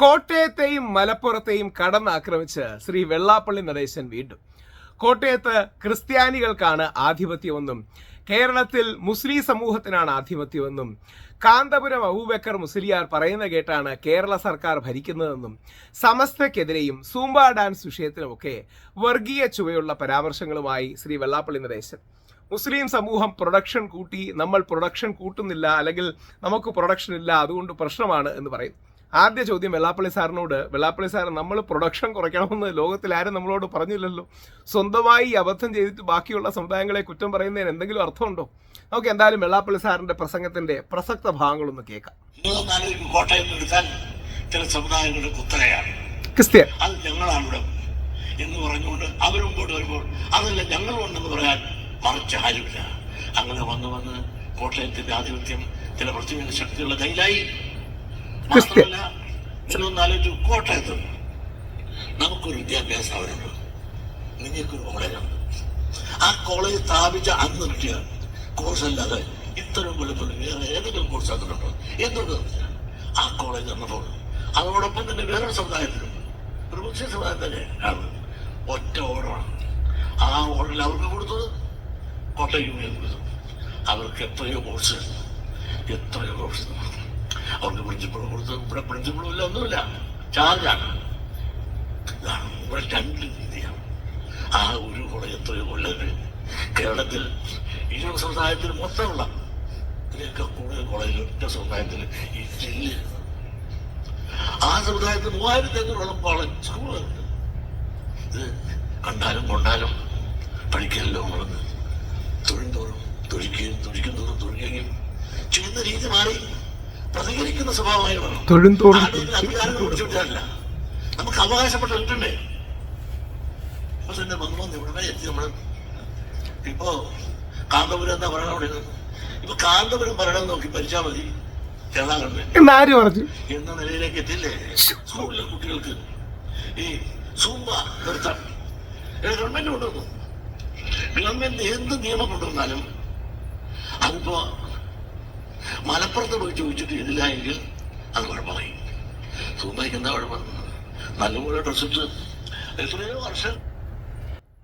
കോട്ടയത്തെയും മലപ്പുറത്തെയും കടന്നാക്രമിച്ച് ശ്രീ വെള്ളാപ്പള്ളി നടേശൻ വീണ്ടും. കോട്ടയത്ത് ക്രിസ്ത്യാനികൾക്കാണ് ആധിപത്യമെന്നും കേരളത്തിൽ മുസ്ലിം സമൂഹത്തിനാണ് ആധിപത്യമെന്നും കാന്തപുരം അബൂബക്കർ മുസ്ലിയാർ പറയുന്ന കേട്ടാണ് കേരള സർക്കാർ ഭരിക്കുന്നതെന്നും സമസ്തക്കെതിരെയും സൂംബ ഡാൻസ് വിഷയത്തിനുമൊക്കെ വർഗീയ ചുവയുള്ള പരാമർശങ്ങളുമായി ശ്രീ വെള്ളാപ്പള്ളി നടേശൻ. മുസ്ലിം സമൂഹം പ്രൊഡക്ഷൻ കൂട്ടി നമ്മൾ പ്രൊഡക്ഷൻ കൂട്ടുന്നില്ല അല്ലെങ്കിൽ നമുക്ക് പ്രൊഡക്ഷൻ ഇല്ല അതുകൊണ്ട് പ്രശ്നമാണ് എന്ന് പറയും. ആദ്യ ചോദ്യം വെള്ളാപ്പള്ളി സാറിനോട് വെള്ളാപ്പള്ളി സാർ നമ്മൾ പ്രൊഡക്ഷൻ കുറയ്ക്കണമെന്ന് ലോകത്തിൽ ആരും നമ്മളോട് പറഞ്ഞില്ലല്ലോ. സ്വന്തമായി അബദ്ധം ചെയ്തിട്ട് ബാക്കിയുള്ള സമുദായങ്ങളെ കുറ്റം പറയുന്നതിന് എന്തെങ്കിലും അർത്ഥമുണ്ടോ? നമുക്ക് എന്തായാലും വെള്ളാപ്പള്ളി സാറിന്റെ പ്രസംഗത്തിന്റെ പ്രസക്ത ഭാഗങ്ങളൊന്ന് കേൾക്കാം. കോട്ടയം ചില സമുദായങ്ങളുടെ കുത്തകയാണ് ക്രിസ്ത്യൻ. അത് ഞങ്ങളാണ് ഇവിടെ എന്ന് പറഞ്ഞുകൊണ്ട് അവരും കൂടെ വരുമ്പോൾ അതല്ല ഞങ്ങളുണ്ടെന്ന് പറയാൻ മറിച്ച് ആരുമില്ല. അങ്ങനെ വന്ന് വന്ന് കോട്ടയത്തിന്റെ ആധിപത്യം ചില പ്രത്യേക ശക്തികളുടെ കയ്യിലായി. ക്രിസ്ത്യൻ. നമുക്കൊരു വിദ്യാഭ്യാസ ആ കോളേജ് സ്ഥാപിച്ച അന്ന് കോഴ്സ് അല്ലാതെ ഇത്തരം വെളുപ്പിൽ വേറെ ഏതെങ്കിലും കോഴ്സ് അതിലുണ്ടോ എന്തുകൊണ്ട് ആ കോളേജ് വന്നപ്പോൾ അതോടൊപ്പം തന്നെ വേറൊരു സമുദായത്തിലും ഒരു മുസ്ലിം സമുദായം ആണ്. ഒറ്റ ഓർഡറാണ് ആ ഓർഡറിൽ അവർക്ക് കൊടുത്തത് കോട്ടയം യൂണിയൻ കൊടുത്തു. അവർക്ക് എത്രയോ കോഴ്സ് എത്രയോ കോഴ്സ് അവർക്ക് പ്രിൻസിപ്പൾ കൊടുത്ത് ഇവിടെ പ്രിൻസിപ്പളും ഇല്ല ഒന്നുമില്ല. ചാർജാണ് ഇതാണ് ഇവിടെ രണ്ട് രീതിയാണ്. ആ ഒരു കോളേജ് എത്രയോ കൊല്ലങ്ങൾ കേരളത്തിൽ ഇരുപത് സമുദായത്തിൽ മൊത്തമുള്ള ഇതിലൊക്കെ കൂടുതൽ കോളേജിൽ ഒറ്റ സമുദായത്തിൽ ഈ ജില്ല. ആ സമുദായത്തിൽ മൂവായിരത്തി അഞ്ഞൂറോളം കോളേജ് സ്കൂളുകളുണ്ട് ഇത് കണ്ടാലും കൊണ്ടാലും പഠിക്കലല്ലോ തൊഴിൽ തോറും തൊഴിക്കുകയും തൊഴിക്കും തോറും തൊഴിക്കുകയും ചെയ്യുന്ന രീതി മാറി. പ്രതികരിക്കുന്ന സ്വഭാവമായി വേണം അധികാരം നമുക്ക് അവകാശപ്പെട്ടിട്ടുണ്ടേ അപ്പൊ തന്നെ വന്ന് ഇവിടെ എത്തി നമ്മൾ ഇപ്പോ കാന്തപുരം എന്താ പറയണ അവിടെ? ഇപ്പൊ കാന്തപുരം ഭരണം നോക്കി ഭരിച്ചാൽ മതി. കേരള ഗവൺമെന്റ്. പറഞ്ഞു? എന്ന നിലയിലേക്ക് എത്തില്ലേ സ്കൂളിലെ കുട്ടികൾക്ക്. ഈ സൂമ്പ ഇത് ഗവൺമെന്റ് കൊണ്ടുവന്നു. ഗവൺമെന്റ് എന്ത് നിയമം കൊണ്ടുവന്നാലും അതിപ്പോ മലപ്പുറത്ത് പോയി ചോദിച്ചിട്ട് ഇല്ല എങ്കിൽ അത് കുഴപ്പമായി സുഖമായിക്ക് എന്താ കുഴപ്പം നല്ലപോലെ ഡ്രസ്സിട്ട് എത്രയോ വർഷം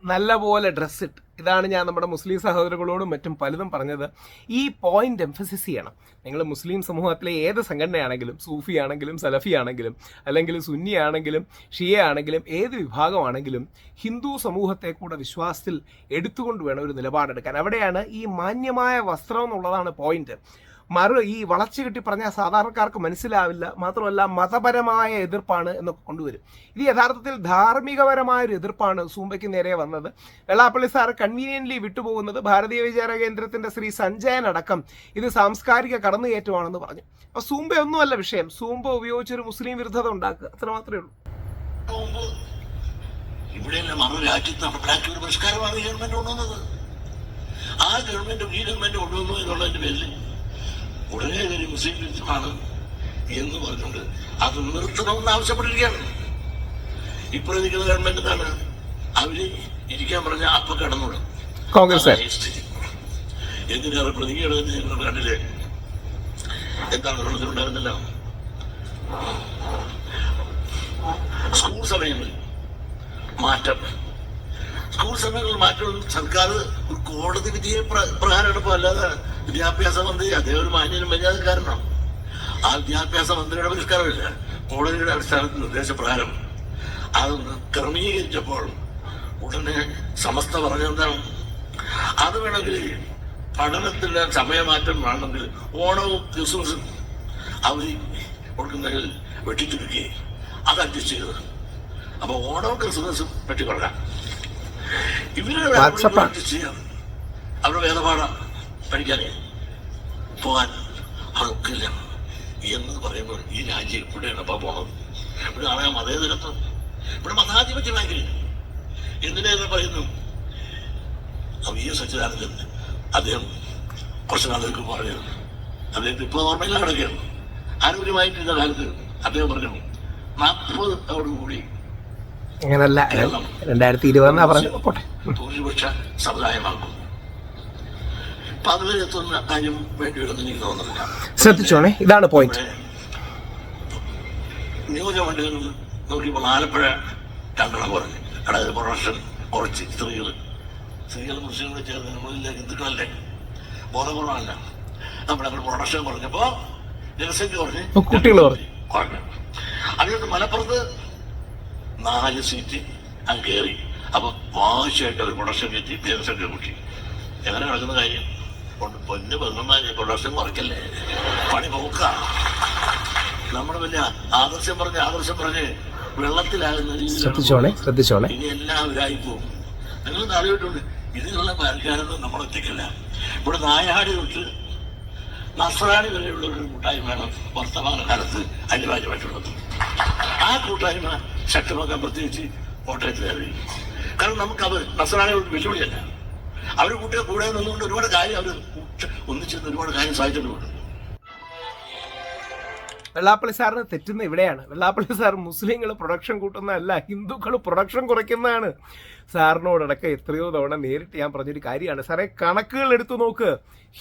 നല്ലപോലെ ഡ്രസ്സിട്ട് ഇതാണ് ഞാൻ നമ്മുടെ മുസ്ലിം സഹോദരങ്ങളോടും മറ്റും പലതും പറഞ്ഞത്. ഈ പോയിന്റ് എംഫസിസ് ചെയ്യണം. നിങ്ങൾ മുസ്ലിം സമൂഹത്തിലെ ഏത് സംഘടനയാണെങ്കിലും സൂഫി ആണെങ്കിലും സലഫി ആണെങ്കിലും അല്ലെങ്കിൽ സുന്നി ആണെങ്കിലും ഷിയ ആണെങ്കിലും ഏത് വിഭാഗമാണെങ്കിലും ഹിന്ദു സമൂഹത്തെ കൂടെ വിശ്വാസത്തിൽ എടുത്തുകൊണ്ട് വേണം ഒരു നിലപാടെടുക്കാൻ. അവിടെയാണ് ഈ മാന്യമായ വസ്ത്രം എന്നുള്ളതാണ് പോയിന്റ് മറു ഈ വളച്ചു കിട്ടി പറഞ്ഞാൽ സാധാരണക്കാർക്ക് മനസ്സിലാവില്ല. മാത്രമല്ല മതപരമായ എതിർപ്പാണ് എന്നൊക്കെ കൊണ്ടുവരും. ഇത് യഥാർത്ഥത്തിൽ ധാർമ്മികപരമായ ഒരു എതിർപ്പാണ് സൂമ്പയ്ക്ക് നേരെ വന്നത്. വെള്ളാപ്പള്ളി സാർ കൺവീനിയന്റ്ലി വിട്ടുപോകുന്നത് ഭാരതീയ വിചാര കേന്ദ്രത്തിന്റെ ശ്രീ സഞ്ജയൻ അടക്കം ഇത് സാംസ്കാരിക കടന്നുകയറ്റമാണെന്ന് പറഞ്ഞു. അപ്പോൾ സൂമ്പ ഒന്നുമല്ല വിഷയം. സൂമ്പ ഉപയോഗിച്ചൊരു മുസ്ലിം വിരുദ്ധത ഉണ്ടാക്കുക. അത്ര മാത്രമേ ഉള്ളൂ. ഇവിടെയല്ല മറു രാജ്യത്ത് നടപ്പിലാക്കിയ ഒരു പരിഷ്കാരമാണ് ഗവൺമെന്റ് കൊണ്ടുവന്നത്. ആ ഗവൺമെന്റും ഈ ഗവൺമെന്റ് കൊണ്ടുവന്നു എന്നുള്ളതിന്റെ പേരിൽ ഉടനെ തന്നെ മുസ്ലിം വിരുദ്ധമാണ് എന്ന് പറഞ്ഞുകൊണ്ട് അത് നിർത്തണമെന്ന് ആവശ്യപ്പെട്ടിരിക്കുകയാണ്. ഇപ്പോൾ നിൽക്കുന്ന ഗവൺമെന്റ് എന്താണ്? അവർ ഇരിക്കാൻ പറഞ്ഞ അപ്പൊ കടന്നോളും കോൺഗ്രസ്. എന്തിനേറെ പ്രതികരണം ഞങ്ങൾ കണ്ടില്ലേ? എന്താണ് ഉണ്ടായിരുന്നില്ല സ്കൂൾ സമയങ്ങളിൽ മാറ്റം. സ്കൂൾ സമയങ്ങളിൽ മാറ്റം. സർക്കാർ ഒരു കോടതി വിധിയെ പ്ര- പ്രകാരമാണ് അല്ലാതെ വിദ്യാഭ്യാസ മന്ത്രി അദ്ദേഹം ഒരു മാന്യനും മര്യാദക്കാരനാണ്. ആ വിദ്യാഭ്യാസ മന്ത്രിയുടെ പരിഷ്കാരമില്ല കോടതിയുടെ അടിസ്ഥാനത്തിൽ നിർദ്ദേശപ്രകാരം അതൊന്ന് ക്രമീകരിച്ചപ്പോൾ ഉടനെ സമസ്ത പറഞ്ഞെന്താണ് അത് വേണമെങ്കിൽ പഠനത്തിന്റെ സമയമാറ്റം വേണമെങ്കിൽ ഓണവും ക്രിസ്മസും അവധി കൊടുക്കുന്നതിൽ വെട്ടിച്ചുരുക്കി. അത് അഡ്ജസ്റ്റ് ചെയ്തത്. അപ്പൊ ഓണവും ക്രിസ്മസും വെട്ടിക്കൊള്ളാം ഇവരെ WhatsApp ആണ്. അഡ്ജസ്റ്റ് ചെയ്യാം അവരുടെ വേദപാഠം പഠിക്കാനേ പോകാൻ അതൊക്കില്ല എന്ന് പറയുമ്പോൾ ഈ രാജ്യം ഇവിടെയാണ് അപ്പൊ പോണത്. ഇവിടെ ആളെ മതേതരത്വം. ഇവിടെ മതാധിപത്യമാക്കില്ല എന്തിനേറെ പറയുന്നു? വി എസ് സച്ചിദാനന്ദൻ അദ്ദേഹം കുറച്ച് നാളുകൾക്ക് പറഞ്ഞു അദ്ദേഹത്തെ ഇപ്പൊ ഓർമ്മയില്ല കിടക്കുകയാണ്. ആരോഗ്യമായിട്ടിരുന്ന കാലത്ത് അദ്ദേഹം പറഞ്ഞു നാൽപ്പതോടു കൂടി അങ്ങനല്ല രണ്ടായിരത്തി ഇരുപതെന്നാ പറഞ്ഞു പോട്ടെ. ഭൂരിപക്ഷ സമുദായമാക്കും. അപ്പൊ കാര്യം എനിക്ക് തോന്നുന്നില്ല. ശ്രദ്ധിച്ചോണേ ഇതാണ് പോയിന്റ് ഇവിടെ നിയോജക മണ്ഡലങ്ങളിൽ നോക്കിയപ്പോൾ ആലപ്പുഴ രണ്ടെണ്ണം കുറഞ്ഞു. അതായത് പ്രൊഡക്ഷൻ കുറച്ച് സ്ത്രീകൾ. സ്ത്രീകൾ മുസ്ലിങ്ങൾ ചേർന്ന് നമ്മളില്ല ഹിന്ദുക്കളല്ലേ? ബോധപൂർവമല്ല നമ്മുടെ അവിടെ പ്രൊഡക്ഷൻ കുറഞ്ഞപ്പോ ജനസംഖ്യ കുറഞ്ഞ്. കുട്ടികൾ കുറഞ്ഞു. അതിനകത്ത് മലപ്പുറത്ത് നാല് സീറ്റ് അങ്ങ് കയറി. അപ്പൊ വാശിയായിട്ട് ഒരു പ്രൊഡക്ഷൻ കയറ്റി ജനസംഖ്യ കൂട്ടി. എങ്ങനെ നടക്കുന്ന കാര്യം? പൊന്ന് പെങ്ങന്മാര് പ്രൊഡക്ഷൻ കുറയ്ക്കല്ലേ? പണി പോക്ക. നമ്മുടെ വലിയ ആദർശം പറഞ്ഞ് ആദർശം പറഞ്ഞ് വെള്ളത്തിലാകുന്ന ശ്രദ്ധിച്ചോളെ ശ്രദ്ധിച്ചോളെ. ഇനി എല്ലാം ഇതായി പോകും. നിങ്ങൾ നാളുകെട്ടുണ്ട് ഇതിനുള്ള പരിഹാരമൊന്നും നമ്മൾ ഒറ്റയ്ക്കല്ല. ഇവിടെ നായാടി തൊട്ട് നസ്രാണി വരെയുള്ള ഒരു കൂട്ടായ്മയാണ് വർത്തമാന കാലത്ത് അനിവാര്യമായിട്ടുള്ളത്. ആ കൂട്ടായ്മ ശക്തമാക്കാൻ പ്രത്യേകിച്ച് കോട്ടയത്തിലേറി. കാരണം നമുക്ക് അവർ നസ്രാണിയോട് വെല്ലുവിളിയല്ല. അവർ കൂട്ടിയ കൂടെ നിന്നുകൊണ്ട് ഒരുപാട് കാര്യം അവർ ഒന്നിച്ചിരുന്ന് ഒരുപാട് കാര്യം സാധിച്ചിട്ടുണ്ട്. വെള്ളാപ്പള്ളി സാറിന് തെറ്റുന്ന ഇവിടെയാണ്. വെള്ളാപ്പള്ളി സാർ മുസ്ലിങ്ങൾ പ്രൊഡക്ഷൻ കൂട്ടുന്നതല്ല ഹിന്ദുക്കൾ പ്രൊഡക്ഷൻ കുറയ്ക്കുന്നതാണ്. സാറിനോടടക്കം എത്രയോ തവണ നേരിട്ട് ഞാൻ പറഞ്ഞൊരു കാര്യമാണ്. സാറേ കണക്കുകൾ എടുത്തു നോക്ക്.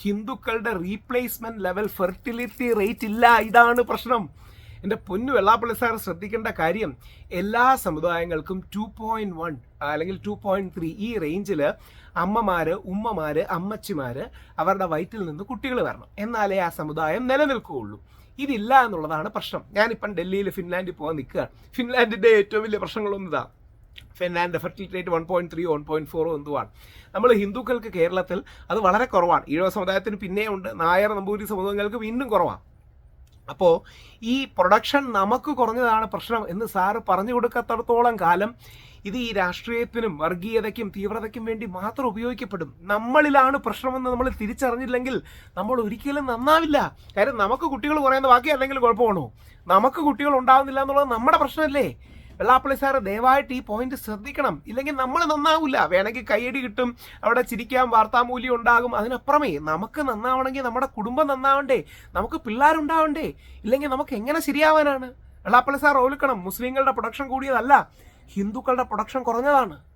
ഹിന്ദുക്കളുടെ റീപ്ലേസ്മെന്റ് ലെവൽ ഫെർട്ടിലിറ്റി റേറ്റ് ഇല്ല. ഇതാണ് പ്രശ്നം. എന്റെ പൊന്നു വെള്ളാപ്പള്ളി സാർ ശ്രദ്ധിക്കേണ്ട കാര്യം എല്ലാ സമുദായങ്ങൾക്കും ടു പോയിന്റ് വൺ അല്ലെങ്കിൽ ടു പോയിന്റ് ത്രീ ഈ റേഞ്ചിൽ അമ്മമാർ ഉമ്മമാർ അമ്മച്ചിമാർ അവരുടെ വയറ്റിൽ നിന്ന് കുട്ടികൾ വരണം. എന്നാലേ ആ സമുദായം നിലനിൽക്കുകയുള്ളൂ. ഇതില്ല എന്നുള്ളതാണ് പ്രശ്നം. ഞാനിപ്പം ഡൽഹിയിൽ ഫിൻലാൻഡിൽ പോകാൻ നിൽക്കുകയാണ് ഫിൻലാൻഡിന്റെ ഏറ്റവും വലിയ പ്രശ്നങ്ങളൊന്നും ഇതാ. Finland fertility rate one point three one point ഫോറോ എന്തുവാണ്. നമ്മൾ ഹിന്ദുക്കൾക്ക് കേരളത്തിൽ അത് വളരെ കുറവാണ്. ഈഴവ സമുദായത്തിന് പിന്നെയുണ്ട്. നായർ നമ്പൂരി സമൂഹങ്ങൾക്ക് വീണ്ടും കുറവാണ്. അപ്പോൾ ഈ പ്രൊഡക്ഷൻ നമുക്ക് കുറഞ്ഞതാണ് പ്രശ്നം എന്ന് സാറ് പറഞ്ഞു കൊടുക്കാത്തടത്തോളം കാലം ഇത് ഈ രാഷ്ട്രീയത്തിനും വർഗീയതയ്ക്കും തീവ്രതയ്ക്കും വേണ്ടി മാത്രം ഉപയോഗിക്കപ്പെടും. നമ്മളിലാണ് പ്രശ്നമെന്ന് നമ്മൾ തിരിച്ചറിഞ്ഞില്ലെങ്കിൽ നമ്മൾ ഒരിക്കലും നന്നാവില്ല. കാര്യം നമുക്ക് കുട്ടികൾ കുറയുന്ന ബാക്കി അല്ലെങ്കിൽ കുഴപ്പമാണോ? നമുക്ക് കുട്ടികൾ ഉണ്ടാവുന്നില്ല എന്നുള്ളത് നമ്മുടെ പ്രശ്നമല്ലേ? വെള്ളാപ്പള്ളി സാറ് ദയവായിട്ട് ഈ പോയിന്റ് ശ്രദ്ധിക്കണം. ഇല്ലെങ്കിൽ നമ്മൾ നന്നാവില്ല വേണമെങ്കിൽ കൈയടി കിട്ടും അവിടെ ചിരിക്കാൻ വാർത്താമൂല്യം ഉണ്ടാകും. അതിനപ്പുറമേ നമുക്ക് നന്നാവണമെങ്കിൽ നമ്മുടെ കുടുംബം നന്നാവണ്ടേ. നമുക്ക് പിള്ളേരുണ്ടാവണ്ടേ. ഇല്ലെങ്കിൽ നമുക്ക് എങ്ങനെ ശരിയാവാനാണ്? വെള്ളാപ്പള്ളി സാർ ഓൽക്കണം. മുസ്ലിങ്ങളുടെ പ്രൊഡക്ഷൻ കൂടിയതല്ല. ഹിന്ദുക്കളുടെ പ്രൊഡക്ഷൻ കുറഞ്ഞതാണ്.